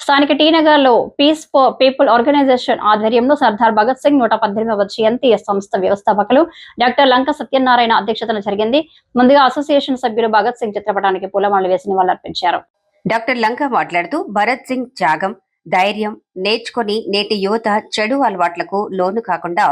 స్థానిక టీనగర్లో peace for people organisation ఆధ్వర్యంలో సర్దార్ భగత్ సింగ్ నూట పద్దెనిమిదవ జయంతి సంస్థ వ్యవస్థాపకులు డాక్టర్ లంక సత్యనారాయణ అధ్యక్షతన జరిగింది. ముందుగా అసోసియేషన్ సభ్యులు భగత్ సింగ్ చిత్రపటానికి పూలమాలలు వేసి నివాళులర్పించారు. డాక్టర్ లంక మాట్లాడుతూ భరత్ సింగ్ త్యాగం ధైర్యం నేర్చుకొని నేటి యువత చెడు అలవాట్లకు లోను కాకుండా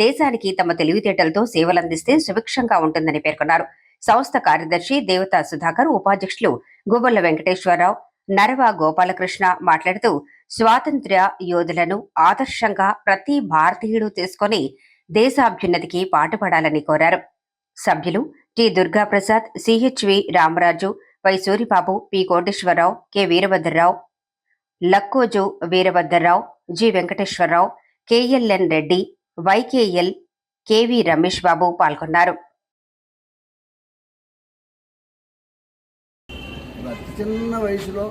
దేశానికి తమ తెలివితేటలతో సేవలందిస్తే సుభిక్షంగా ఉంటుందని పేర్కొన్నారు. సంస్థ కార్యదర్శి దేవతా సుధాకర్ ఉపాధ్యక్షులు గుబొల్ల వెంకటేశ్వరరావు నరవ గోపాలకృష్ణ మాట్లాడుతూ స్వాతంత్ర్య యోధులను ఆదర్శంగా ప్రతి భారతీయుడు తీసుకొని దేశాభ్యున్నతికి పాటుపడాలని కోరారు. సభ్యులు T. Durgaprasad CHV Ramaraju Y. Suribabu P. Koteswararao K. Veerabhadrarao Lakkoju Veerabhadrarao G. Venkateswararao KLN Reddy YKL KV Ramesh Babu పాల్గొన్నారు. అతి చిన్న వయసులో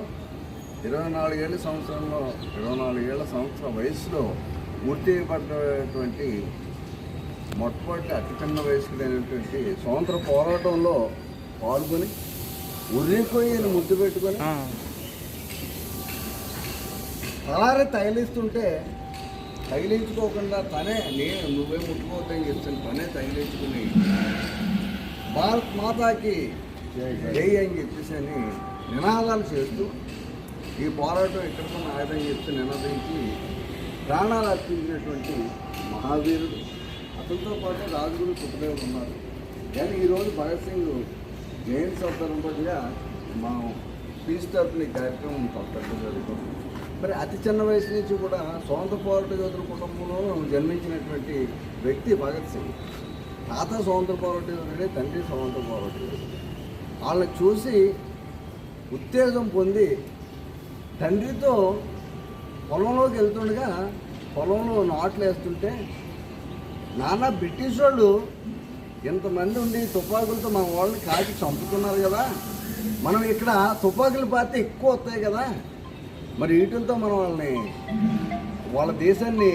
ఇరవై నాలుగేళ్ళ సంవత్సరంలో ఇరవై నాలుగేళ్ళ సంవత్సరం వయసులో గుర్తింపబడినటువంటి మొట్టమొదటి అతి చిన్న వయసుకులైనటువంటి స్వతంత్ర పోరాటంలో పాల్గొని ఉర్రిపోయిన ముద్దు పెట్టుకొని తలారి తగిలిస్తుంటే తగిలించుకోకుండా తనే నేను నువ్వే ముట్టుకోవద్దని చెప్తాను తనే తగిలించుకుని భారత్ మాతాకి జై అని చెప్పేసి అని నినాదాలు చేస్తూ ఈ పోరాటం ఎక్కడికో ఆయుధం చెప్తే నినాదించి ప్రాణాలు అర్పించినటువంటి మహావీరుడు. అతనితో పాటు రాజుగురు సుఖదేవుడు ఉన్నారు. కానీ ఈరోజు భగత్ సింగ్ జయంతి సందర్భంగా మా పీస్ తరఫున ఈ కార్యక్రమం పెట్టడం జరుగుతుంది. మరి అతి చిన్న వయసు నుంచి కూడా సొంత పోరాట యోధుల కుటుంబంలో జన్మించినటువంటి వ్యక్తి భగత్ సింగ్. తాత స్వాతంత్ర పోరాట యోధుడే తండ్రి స్వాతంత్ర పోరాట యోధుడు. వాళ్ళని చూసి ఉత్తేజం పొంది తండ్రితో పొలంలోకి వెళ్తుండగా పొలంలో నాట్లు వేస్తుంటే నాన్న బ్రిటిష్ వాళ్ళు ఇంతమంది ఉండి తుపాకులతో మన వాళ్ళని కాచి చంపుతున్నారు కదా. మనం ఇక్కడ తుపాకులు పాతే ఎక్కువ వస్తాయి కదా. మరి వీటితో మనం వాళ్ళని వాళ్ళ దేశాన్ని